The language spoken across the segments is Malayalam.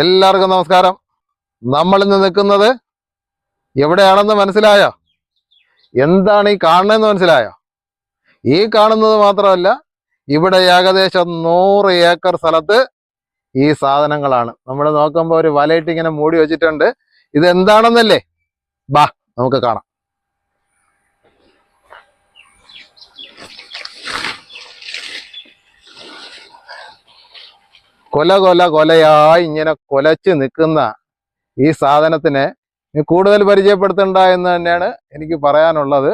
എല്ലാവർക്കും നമസ്കാരം. നമ്മൾ ഇന്ന് നിൽക്കുന്നത് എവിടെയാണെന്ന് മനസ്സിലായോ? എന്താണ് ഈ കാണുന്നതെന്ന് മനസ്സിലായോ? ഈ കാണുന്നത് മാത്രമല്ല ഇവിടെ ഏകദേശം നൂറ് ഏക്കർ സ്ഥലത്ത് ഈ സാധനങ്ങളാണ്. നമ്മൾ നോക്കുമ്പോൾ ഒരു വലയിട്ട് ഇങ്ങനെ മൂടി വെച്ചിട്ടുണ്ട്. ഇതെന്താണെന്നല്ലേ? ബാ നമുക്ക് കാണാം. കൊല കൊല കൊലയായി ഇങ്ങനെ കൊലച്ച് നിൽക്കുന്ന ഈ സാധനത്തിനെ കൂടുതൽ പരിചയപ്പെടുത്തണ്ട എന്ന് തന്നെയാണ് എനിക്ക് പറയാനുള്ളത്.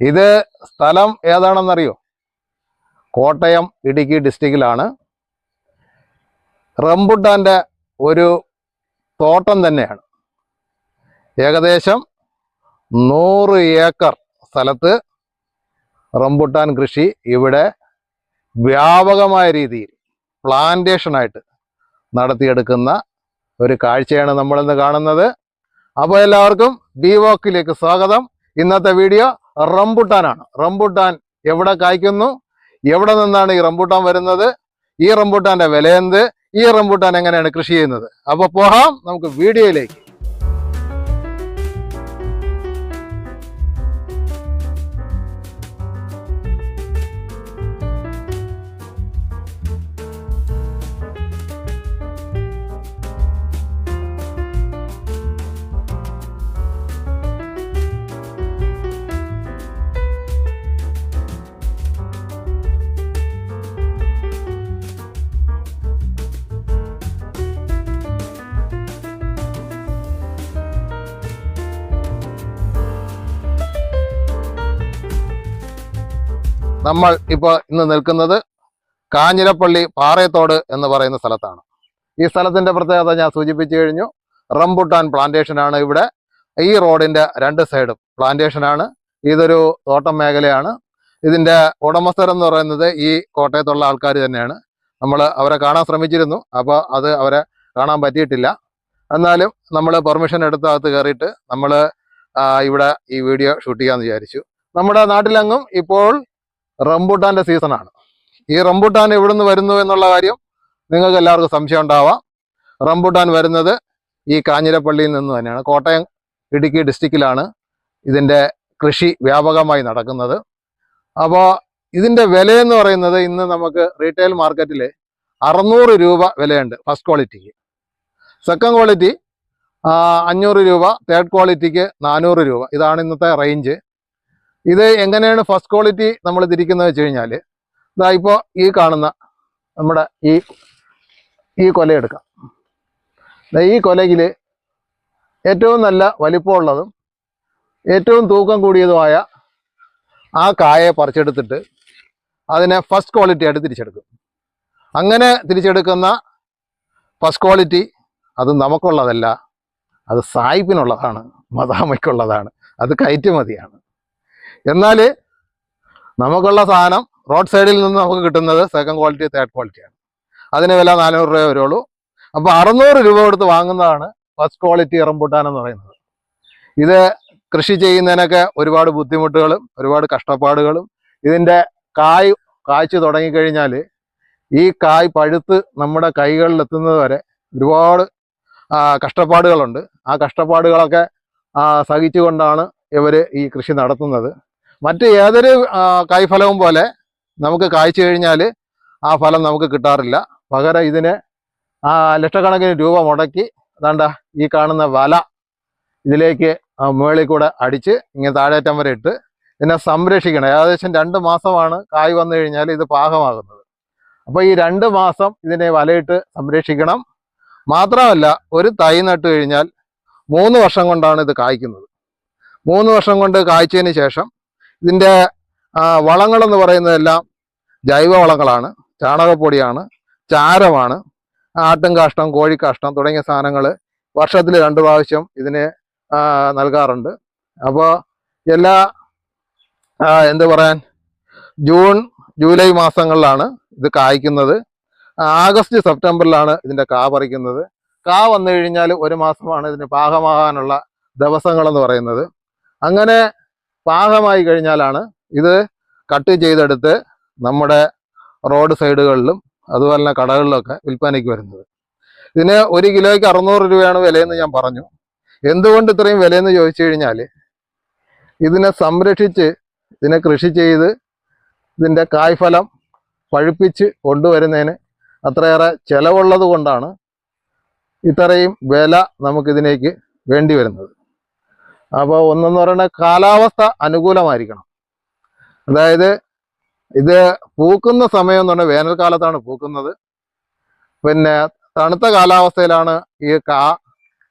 ഇത് സ്ഥലം ഏതാണെന്നറിയോ? കോട്ടയം ഇടുക്കി ഡിസ്ട്രിക്റ്റിലാണ്. റംബുട്ടാന്റെ ഒരു തോട്ടം തന്നെയാണ്. ഏകദേശം നൂറ് ഏക്കർ സ്ഥലത്ത് റംബുട്ടാൻ കൃഷി ഇവിടെ വ്യാപകമായ രീതിയിൽ പ്ലാന്റേഷനായിട്ട് നടത്തിയെടുക്കുന്ന ഒരു കാഴ്ചയാണ് നമ്മളിന്ന് കാണുന്നത്. അപ്പോൾ എല്ലാവർക്കും ബി വോക്കിലേക്ക് സ്വാഗതം. ഇന്നത്തെ വീഡിയോ റംബുട്ടാനാണ്. റംബുട്ടാൻ എവിടെ കായ്ക്കുന്നു? എവിടെ നിന്നാണ് ഈ റംബുട്ടാൻ വരുന്നത്? ഈ റംബുട്ടാന്റെ വില എന്ത്? ഈ റംബുട്ടാൻ എങ്ങനെയാണ് കൃഷി ചെയ്യുന്നത്? അപ്പോൾ പോകാം നമുക്ക് വീഡിയോയിലേക്ക്. നമ്മൾ ഇപ്പോൾ ഇന്ന് നിൽക്കുന്നത് കാഞ്ഞിരപ്പള്ളി പാറയത്തോട് എന്ന് പറയുന്ന സ്ഥലത്താണ്. ഈ സ്ഥലത്തിന്റെ പ്രത്യേകത ഞാൻ സൂചിപ്പിച്ചു കഴിഞ്ഞു. റംബുട്ടാൻ പ്ലാന്റേഷൻ ആണ് ഇവിടെ. ഈ റോഡിന്റെ രണ്ട് സൈഡും പ്ലാന്റേഷൻ ആണ്. ഇതൊരു തോട്ടം മേഖലയാണ്. ഇതിന്റെ ഉടമസ്ഥരെന്ന് പറയുന്നത് ഈ കോട്ടയത്തുള്ള ആൾക്കാർ തന്നെയാണ്. നമ്മൾ അവരെ കാണാൻ ശ്രമിച്ചിരുന്നു. അപ്പോൾ അത് അവരെ കാണാൻ പറ്റിയിട്ടില്ല. എന്നാലും നമ്മൾ പെർമിഷൻ എടുത്ത് അകത്ത് കയറിയിട്ട് നമ്മൾ ഇവിടെ ഈ വീഡിയോ ഷൂട്ട് ചെയ്യാമെന്ന് വിചാരിച്ചു. നമ്മുടെ നാട്ടിലെങ്ങും ഇപ്പോൾ റംബൂട്ടാന്റെ സീസണാണ് ഈ റംബൂട്ടാൻ എവിടുന്ന് വരുന്നു എന്നുള്ള കാര്യം നിങ്ങൾക്ക് എല്ലാവർക്കും സംശയം ഉണ്ടാവാം. റംബൂട്ടാൻ വരുന്നത് ഈ കാഞ്ഞിരപ്പള്ളിയിൽ നിന്ന് തന്നെയാണ്. കോട്ടയം ഇടുക്കി ഡിസ്ട്രിക്റ്റിലാണ് ഇതിന്റെ കൃഷി വ്യാപകമായി നടക്കുന്നത്. അപ്പോൾ ഇതിന്റെ വിലയെന്ന് പറയുന്നത് ഇന്ന് നമുക്ക് റീറ്റെയിൽ മാർക്കറ്റിൽ അറുന്നൂറ് രൂപ വിലയുണ്ട് ഫസ്റ്റ് ക്വാളിറ്റിക്ക് സെക്കൻഡ് ക്വാളിറ്റി അഞ്ഞൂറ് രൂപ തേർഡ് ക്വാളിറ്റിക്ക് നാനൂറ് രൂപ. ഇതാണ് ഇന്നത്തെ റേഞ്ച് ഇത് എങ്ങനെയാണ് ഫസ്റ്റ് ക്വാളിറ്റി നമ്മൾ തിരിക്കുന്നത് വെച്ച് കഴിഞ്ഞാൽ ഇതാ ഇപ്പോൾ ഈ കാണുന്ന നമ്മുടെ ഈ ഈ കൊല എടുക്കാം ഈ കൊലയിൽ ഏറ്റവും നല്ല വലിപ്പമുള്ളതും ഏറ്റവും തൂക്കം കൂടിയതുമായ ആ കായെ പറിച്ചെടുത്തിട്ട് അതിനെ ഫസ്റ്റ് ക്വാളിറ്റി ആയിട്ട് തിരിച്ചെടുക്കും. അങ്ങനെ തിരിച്ചെടുക്കുന്ന ഫസ്റ്റ് ക്വാളിറ്റി അത് നമുക്കുള്ളതല്ല അത് സായിപ്പിനുള്ളതാണ് മദാമയ്ക്കുള്ളതാണ് അത് കയറ്റുമതിയാണ്. എന്നാൽ നമുക്കുള്ള സാധനം റോഡ് സൈഡിൽ നിന്ന് നമുക്ക് കിട്ടുന്നത് സെക്കൻഡ് ക്വാളിറ്റി തേർഡ് ക്വാളിറ്റിയാണ് അതിന് വില നാനൂറ് രൂപ വരുള്ളൂ. അപ്പോൾ അറുന്നൂറ് രൂപ കൊടുത്ത് വാങ്ങുന്നതാണ് ഫസ്റ്റ് ക്വാളിറ്റി ഇറമ്പൂട്ടാൻ എന്ന് പറയുന്നത്. ഇത് കൃഷി ചെയ്യുന്നതിനൊക്കെ ഒരുപാട് ബുദ്ധിമുട്ടുകളും ഒരുപാട് കഷ്ടപ്പാടുകളും ഇതിന്റെ കായ് കായ്ച്ചു തുടങ്ങിക്കഴിഞ്ഞാൽ ഈ കായ് പഴുത്ത് നമ്മുടെ കൈകളിൽ എത്തുന്നത് വരെ ഒരുപാട് കഷ്ടപ്പാടുകളുണ്ട്. ആ കഷ്ടപ്പാടുകളൊക്കെ സഹിച്ചുകൊണ്ടാണ് ഇവർ ഈ കൃഷി നടത്തുന്നത്. മറ്റ് ഏതൊരു കായ്ഫലവും പോലെ നമുക്ക് കായ്ച്ചു കഴിഞ്ഞാൽ ആ ഫലം നമുക്ക് കിട്ടാറില്ല. പകരം ഇതിന് ആ ലക്ഷക്കണക്കിന് രൂപ മുടക്കി അതാണ്ട ഈ കാണുന്ന വല ഇതിലേക്ക് മുകളിൽ കൂടെ അടിച്ച് ഇങ്ങനെ താഴേറ്റം വരെ ഇട്ട് ഇതിനെ സംരക്ഷിക്കണം. ഏകദേശം രണ്ട് മാസമാണ് കായ് വന്നു കഴിഞ്ഞാൽ ഇത് പാകമാകുന്നത്. അപ്പോൾ ഈ രണ്ട് മാസം ഇതിനെ വലയിട്ട് സംരക്ഷിക്കണം. മാത്രമല്ല ഒരു തൈ നട്ട് കഴിഞ്ഞാൽ മൂന്ന് വർഷം കൊണ്ടാണ് ഇത് കായ്ക്കുന്നത്. മൂന്ന് വർഷം കൊണ്ട് കായ്ച്ചതിന് ശേഷം ഇതിന്റെ വളങ്ങളെന്ന് പറയുന്നതെല്ലാം ജൈവ വളങ്ങളാണ് ചാണകപ്പൊടിയാണ് ചാരമാണ് ആട്ടും കാഷ്ടം കോഴിക്കാഷ്ടം തുടങ്ങിയ സാധനങ്ങൾ വർഷത്തിൽ രണ്ട് പ്രാവശ്യം ഇതിന് നൽകാറുണ്ട്. അപ്പോൾ എല്ലാ എന്ത് പറയാൻ ജൂൺ ജൂലൈ മാസങ്ങളിലാണ് ഇത് കായ്ക്കുന്നത്. ആഗസ്റ്റ് സെപ്റ്റംബറിലാണ് ഇതിന്റെ കാ പറിക്കുന്നത്. കാ വന്നു കഴിഞ്ഞാൽ ഒരു മാസമാണ് ഇതിന് പാകമാകാനുള്ള ദിവസങ്ങളെന്ന് പറയുന്നത്. അങ്ങനെ പാകമായി കഴിഞ്ഞാലാണ് ഇത് കട്ട് ചെയ്തെടുത്ത് നമ്മുടെ റോഡ് സൈഡുകളിലും അതുപോലെ തന്നെ കടകളിലൊക്കെ വിൽപ്പനയ്ക്ക് വരുന്നത്. ഇതിന് ഒരു കിലോയ്ക്ക് അറുന്നൂറ് രൂപയാണ് വിലയെന്ന് ഞാൻ പറഞ്ഞു. എന്തുകൊണ്ട് ഇത്രയും വിലയെന്ന് ചോദിച്ചു കഴിഞ്ഞാൽ ഇതിനെ സംരക്ഷിച്ച് ഇതിനെ കൃഷി ചെയ്ത് ഇതിന്റെ കായ്ഫലം പഴുപ്പിച്ച് കൊണ്ടുവരുന്നതിന് അത്രയേറെ ചിലവുള്ളത് കൊണ്ടാണ് ഇത്രയും വില നമുക്കിതിനേക്ക് വേണ്ടി വരുന്നത്. അപ്പോൾ ഒന്നെന്ന് പറയുന്നത് കാലാവസ്ഥ അനുകൂലമായിരിക്കണം. അതായത് ഇത് പൂക്കുന്ന സമയം എന്ന് പറഞ്ഞാൽ വേനൽക്കാലത്താണ് പൂക്കുന്നത്. പിന്നെ തണുത്ത കാലാവസ്ഥയിലാണ് ഈ കാ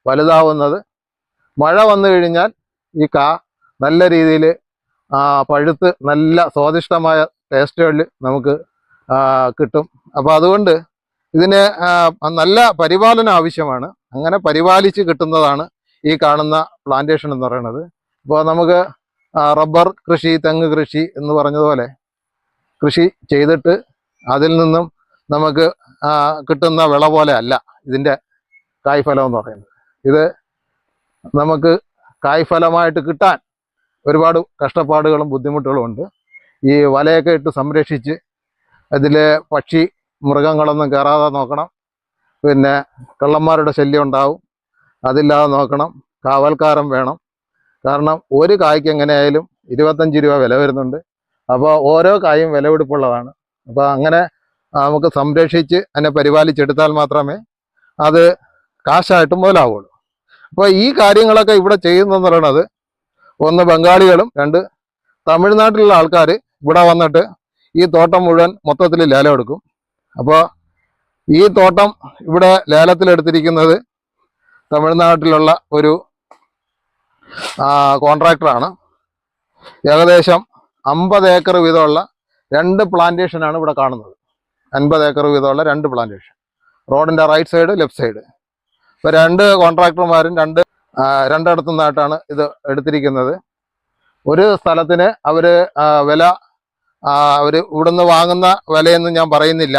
വലുതാവുന്നത്. മഴ വന്നു കഴിഞ്ഞാൽ ഈ കാ നല്ല രീതിയിൽ പഴുത്ത് നല്ല സ്വാദിഷ്ടമായ ടേസ്റ്റുകളിൽ നമുക്ക് കിട്ടും. അപ്പോൾ അതുകൊണ്ട് ഇതിന് നല്ല പരിപാലനം ആവശ്യമാണ്. അങ്ങനെ പരിപാലിച്ച് കിട്ടുന്നതാണ് ഈ കാണുന്ന പ്ലാന്റേഷൻ എന്ന് പറയുന്നത് ഇപ്പോൾ നമുക്ക് റബ്ബർ കൃഷി തെങ്ങ് കൃഷി എന്ന് പറഞ്ഞതുപോലെ കൃഷി ചെയ്തിട്ട് അതിൽ നിന്നും നമുക്ക് കിട്ടുന്ന വിള പോലെ അല്ല ഇതിന്റെ കായ്ഫലം എന്ന് പറയുന്നത്. ഇത് നമുക്ക് കായ്ഫലമായിട്ട് കിട്ടാൻ ഒരുപാട് കഷ്ടപ്പാടുകളും ബുദ്ധിമുട്ടുകളും ഉണ്ട്. ഈ വലയൊക്കെ ഇട്ട് സംരക്ഷിച്ച് അതിൽ പക്ഷി മൃഗങ്ങളൊന്നും കയറാതെ നോക്കണം. പിന്നെ കള്ളന്മാരുടെ ശല്യം ഉണ്ടാവും. അതില്ലാതെ നോക്കണം. കാവൽക്കാരൻ വേണം. കാരണം ഒരു കായ്ക്ക് എങ്ങനെയായാലും ഇരുപത്തഞ്ച് രൂപ വില വരുന്നുണ്ട്. അപ്പോൾ ഓരോ കായും വിലപിടിപ്പുള്ളതാണ്. അപ്പോൾ അങ്ങനെ നമുക്ക് സംരക്ഷിച്ച് അതിനെ പരിപാലിച്ചെടുത്താൽ മാത്രമേ അത് കാശായിട്ട് മുതലാവുള്ളൂ. അപ്പോൾ ഈ കാര്യങ്ങളൊക്കെ ഇവിടെ ചെയ്യുന്നതെന്ന് പറയുന്നത് ഒന്ന് ബംഗാളികളും രണ്ട് തമിഴ്നാട്ടിലുള്ള ആൾക്കാർ ഇവിടെ വന്നിട്ട് ഈ തോട്ടം മുഴുവൻ മൊത്തത്തിൽ ലേലം എടുക്കും. അപ്പോൾ ഈ തോട്ടം ഇവിടെ ലേലത്തിലെടുത്തിരിക്കുന്നത് തമിഴ്നാട്ടിലുള്ള ഒരു കോൺട്രാക്ടറാണ് ഏകദേശം അമ്പത് ഏക്കർ വീതമുള്ള രണ്ട് പ്ലാന്റേഷനാണ് ഇവിടെ കാണുന്നത്. അൻപത് ഏക്കർ വീതമുള്ള രണ്ട് പ്ലാന്റേഷൻ റോഡിന്റെ റൈറ്റ് സൈഡ് ലെഫ്റ്റ് സൈഡ് ഇപ്പോൾ രണ്ട് കോൺട്രാക്ടർമാരും രണ്ട് രണ്ടിടത്തുനിന്നായിട്ടാണ് രണ്ടിടത്തു നിന്നായിട്ടാണ് ഇത് എടുത്തിരിക്കുന്നത്. ഒരു സ്ഥലത്തിന് അവർ വില അവർ ഇവിടുന്ന് വാങ്ങുന്ന വിലയൊന്നും ഞാൻ പറയുന്നില്ല.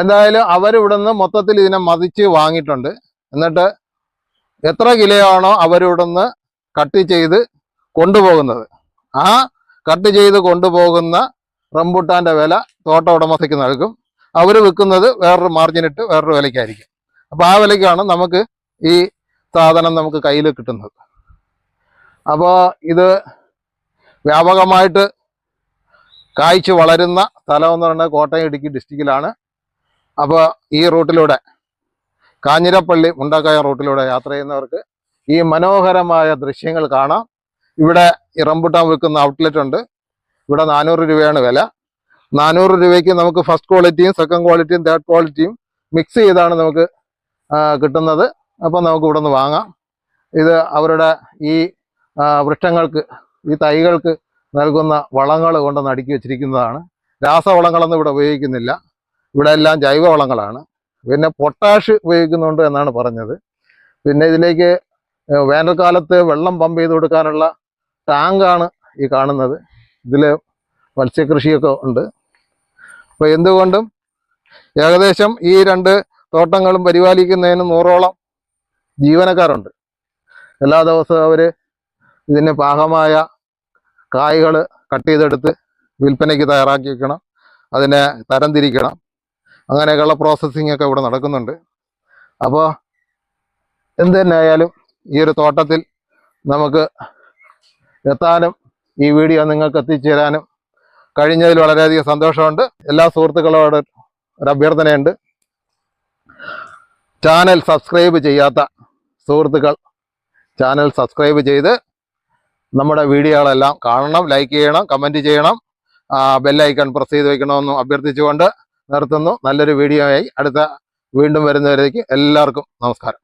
എന്തായാലും അവരിവിടുന്ന് മൊത്തത്തിൽ ഇതിനെ മതിച്ച് വാങ്ങിയിട്ടുണ്ട്. എന്നിട്ട് എത്ര കിലോയാണോ അവരിവിടുന്ന് കട്ട് ചെയ്ത് കൊണ്ടുപോകുന്നത്? ആ കട്ട് ചെയ്ത് കൊണ്ടുപോകുന്ന റംബുട്ടാന്റെ വില തോട്ട ഉടമസ്ഥയ്ക്ക് നൽകും. അവർ വിൽക്കുന്നത് വേറൊരു മാർജിനിട്ട് വേറൊരു വിലയ്ക്കായിരിക്കും. അപ്പോൾ ആ വിലയ്ക്കാണ് നമുക്ക് ഈ സാധനം നമുക്ക് കയ്യിൽ കിട്ടുന്നത്. അപ്പോൾ ഇത് വ്യാപകമായിട്ട് കായ്ച്ചു വളരുന്ന സ്ഥലം എന്ന് പറയുന്നത് കോട്ടയം ഇടുക്കി ഡിസ്ട്രിക്റ്റിലാണ് അപ്പോൾ ഈ റൂട്ടിലൂടെ കാഞ്ഞിരപ്പള്ളി മുണ്ടക്കയം റൂട്ടിലൂടെ യാത്ര ചെയ്യുന്നവർക്ക് ഈ മനോഹരമായ ദൃശ്യങ്ങൾ കാണാം. ഇവിടെ ഇറമ്പുട്ടാൻ വിൽക്കുന്ന ഔട്ട്ലെറ്റ് ഉണ്ട്. ഇവിടെ നാനൂറ് രൂപയാണ് വില. നാനൂറ് രൂപയ്ക്ക് നമുക്ക് ഫസ്റ്റ് ക്വാളിറ്റിയും സെക്കൻഡ് ക്വാളിറ്റിയും തേർഡ് ക്വാളിറ്റിയും മിക്സ് ചെയ്താണ് നമുക്ക് കിട്ടുന്നത്. അപ്പോൾ നമുക്ക് ഇവിടെ നിന്ന് വാങ്ങാം. ഇത് അവരുടെ ഈ വൃക്ഷങ്ങൾക്ക് ഈ തൈകൾക്ക് നൽകുന്ന വളങ്ങൾ കൊണ്ടുവന്ന് അടുക്കി വെച്ചിരിക്കുന്നതാണ്. രാസവളങ്ങളൊന്നും ഇവിടെ ഉപയോഗിക്കുന്നില്ല. ഇവിടെ എല്ലാം ജൈവവളങ്ങളാണ് പിന്നെ പൊട്ടാഷ് ഉപയോഗിക്കുന്നുണ്ട് എന്നാണ് പറഞ്ഞത്. പിന്നെ ഇതിലേക്ക് വേനൽക്കാലത്ത് വെള്ളം പമ്പ് ചെയ്ത് കൊടുക്കാനുള്ള ടാങ്കാണ് ഈ കാണുന്നത്. ഇതിൽ മത്സ്യകൃഷിയൊക്കെ ഉണ്ട്. അപ്പോൾ എന്തുകൊണ്ടും ഏകദേശം ഈ രണ്ട് തോട്ടങ്ങളും പരിപാലിക്കുന്നതിന് നൂറോളം ജീവനക്കാരുണ്ട്. എല്ലാ ദിവസവും അവർ ഇതിന് പാകമായ കായ്കൾ കട്ട് ചെയ്തെടുത്ത് വിൽപ്പനയ്ക്ക് തയ്യാറാക്കി വെക്കണം അതിനെ തരംതിരിക്കണം. അങ്ങനെയൊക്കെയുള്ള പ്രോസസ്സിംഗ് ഒക്കെ ഇവിടെ നടക്കുന്നുണ്ട്. അപ്പോൾ എന്ത് തന്നെ ആയാലും ഈ ഒരു തോട്ടത്തിൽ നമുക്ക് എത്താനും ഈ വീഡിയോ നിങ്ങൾക്ക് എത്തിച്ചേരാനും കഴിഞ്ഞതിൽ വളരെയധികം സന്തോഷമുണ്ട്. എല്ലാ സുഹൃത്തുക്കളോട് ഒരു അഭ്യർത്ഥനയുണ്ട്. ചാനൽ സബ്സ്ക്രൈബ് ചെയ്യാത്ത സുഹൃത്തുക്കൾ ചാനൽ സബ്സ്ക്രൈബ് ചെയ്ത് നമ്മുടെ വീഡിയോകളെല്ലാം കാണണം ലൈക്ക് ചെയ്യണം കമന്റ് ചെയ്യണം. ബെല്ലൈക്കൺ പ്രസ് ചെയ്ത് വയ്ക്കണമെന്നും അഭ്യർത്ഥിച്ചുകൊണ്ട് നിർത്തുന്നു. നല്ലൊരു വീഡിയോ ആയി അടുത്ത വീണ്ടും വരുന്നവരേക്ക് എല്ലാവർക്കും നമസ്കാരം.